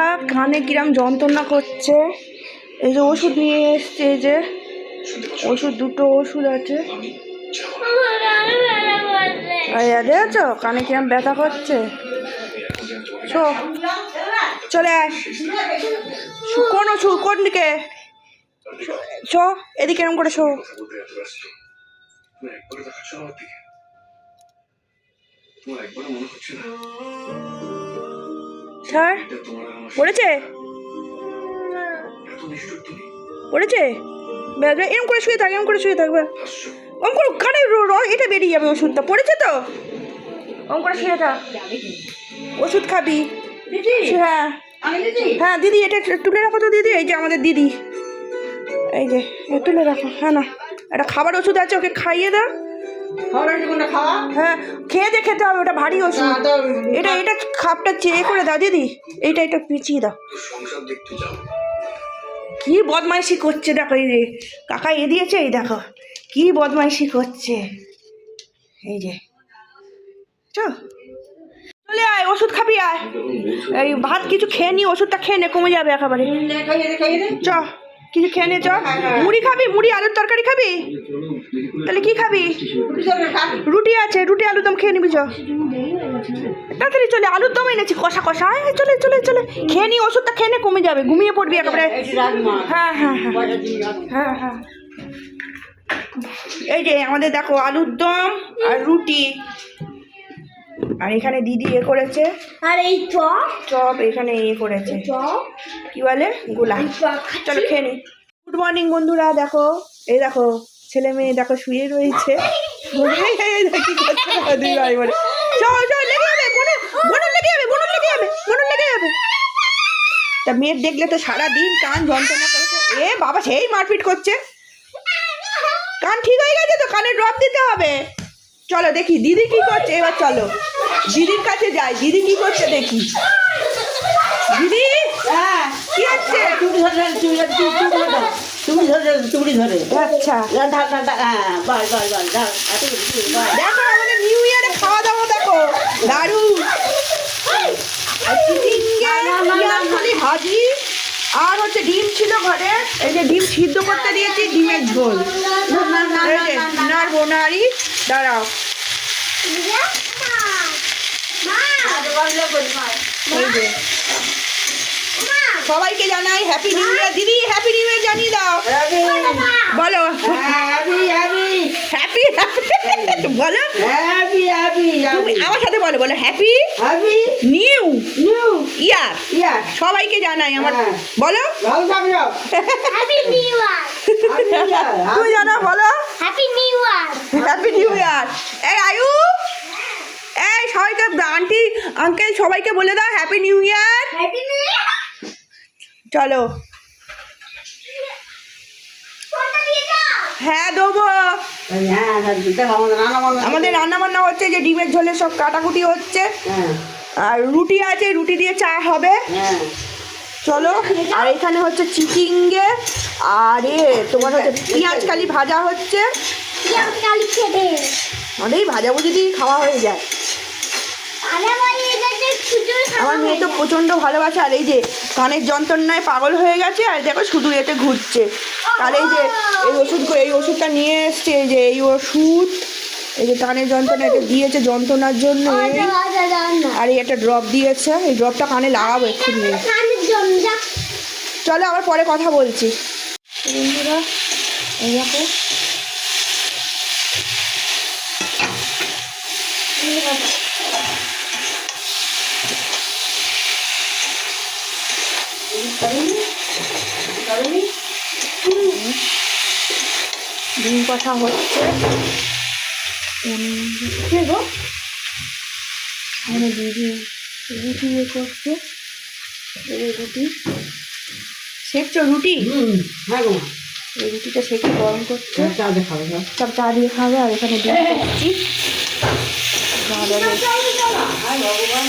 বন্ধুরা কানে কিরাম যন্ত্রণা করছে। এই যে ওষুধ নিয়ে এসছে, এই যে ওষুধ, দুটো ওষুধ আছে। দেখছ কানে কিরাম ব্যথা করছে? চলে আয়। কোন ওষুধ কোন দিকে? শো, এদিকে এরম করে শো। মনে হচ্ছে না? আমার পড়েছে? পড়েছে? ব্যাস, এরম করে শুয়ে থাক এরম করে শুয়ে থাকবে ওম করে র- র- এটা বেরিয়ে যাবে ওষুধটা। পড়েছে তো? ওম করে শুয়ে থাক। ওষুধ খাবি। হ্যাঁ। হ্যাঁ দিদি এটা তুলে রাখো তো দিদি। এই যে আমাদের দিদি। এই যে তুলে রাখো। হ্যাঁ না। একটা খাবার ওষুধ আছে ওকে খাইয়ে দাও। হ্যাঁ খেয়ে দিয়ে খেতে হবে ওটা ভারী ওষুধ। এটা এটা খাপটা চেয়ে করে দাও দিদি। এইটা এটা পিছিয়ে দাও। কি বদমাইশি করছে দেখো এই যে কাকা এ দিয়েছে এই দেখো কি বদমাইশি করছে। এই যে চ। চলে আয় ওষুধ খাবি আয়। এই ভাত কিছু খেয়ে নি ওষুধটা খেয়ে নে কমে যাবে একেবারে। চ। কিছু খেয়ে নে চ মুড়ি খাবি? মুড়ি আলুর তরকারি খাবি? তাহলে কি খাবি? রুটি আছে রুটি আলুর দম খেয়ে নিবি চ। তাড়াতাড়ি চলে আলুর দম এনেছি কষা কষা। আয়, চলে চলে চলে। খেয়ে নি ওষুধটা খেয়ে নে কমে যাবে ঘুমিয়ে পড়বি একেবারে। হ্যাঁ হ্যাঁ হ্যাঁ। হ্যাঁ হ্যাঁ। এই যে আমাদের দেখো আলুর দম আর রুটি। আর এখানে দিদি এ করেছে? আর এই চপ? চপ এখানে এ করেছে। চপ? কি বলে? গোলা। চলো খেয়ে নি। গুড মর্নিং বন্ধুরা দেখো। এই দেখো ছেলে মেয়ে দেখো শুয়ে রয়েছে। দুই ভাই যাবে তা মেয়ের দেখলে তো সারা দিন কান যন্ত্রণা করেছে। এ বাবা সেই মারপিট করছে। কান ঠিক হয়ে গেছে তো কানে ড্রপ দিতে হবে। চলো দেখি দিদি কি করছে? এবার চলো। দিদির কাছে যাই দিদি কি করছে দেখি। দিদি? হ্যাঁ। কি হচ্ছে? চুড়ি ধরে চুড়ি ধরে চুড়ি ধরে চুড়ি ধরে। আচ্ছা। হ্যাঁ দেখো আমাদের নিউ ইয়ারে খাওয়া দাওয়া দেখো। দারুণ। আর হচ্ছে ডিম ছিল ঘরে এই যে ডিম সিদ্ধ করতে দিয়েছি ডিমের ঝোল। নাড়বো নাড়ি দাঁড়াও। সবাইকে জানাই হ্যাপি নিউ ইয়ার দিদি হ্যাপি নিউ ইয়ার জানিয়ে দাও। বলো। হ্যাপি হ্যাপি হ্যাপি হ্যাপি বলো। হ্যাপি হ্যাপি তুমি আমার সাথে বলো বলো happy happy new new year ইয়া সবাইকে জানাই আমার হ্যাঁ। বলো। ভালো থাকো। হ্যাপি নিউ ইয়ার তুমি জানো বলো। Happy new year happy new year এই আয়ু। এই সবাইকে আন্টি আঙ্কেল সবাইকে বলে দাও happy new year happy new year চলো ফোনটা দিয়ে দাও হ্যাঁ দেবো। আমাদের রান্না বান্না হচ্ছে যে ডিমের ঝোলে সব কাটাকুটি হচ্ছে। আর রুটি আছে রুটি দিয়ে চা হবে। চলো আর এখানে হচ্ছে চিচিঙ্গে আর এ তোমার হচ্ছে পেঁয়াজ কালি ভাজা হচ্ছে। আমাদের ভাজাভুজি দিয়ে খাওয়া হয়ে যায়। আমার মেয়ে তো প্রচণ্ড ভালোবাসে। আর এই যে কানের যন্ত্রণায় পাগল হয়ে গেছে আর দেখো শুধু এতে ঘুরছে। আর এই যে এই ওষুধ এই ওষুধটা নিয়ে এসছে এই যে এই ওষুধ। এই যে কানের যন্ত্রণা এটা দিয়েছে যন্ত্রণার জন্য আর এই একটা ড্রপ দিয়েছে এই ড্রপটা কানে লাগাবো একটু নিয়ে চলো আবার পরে কথা বলছি। বন্ধুরা এই দেখো ডিম কষা হচ্ছে। গো আমার দিদি রুটি ইয়ে করছে। রুটি। সেকছো রুটি? হ্যাঁ গো এই রুটিটা সেকে গরম করছে। চা দেখাবো না সব চা দিয়ে খাবে আর এখানে ডিম করছি। ভালো ভগবান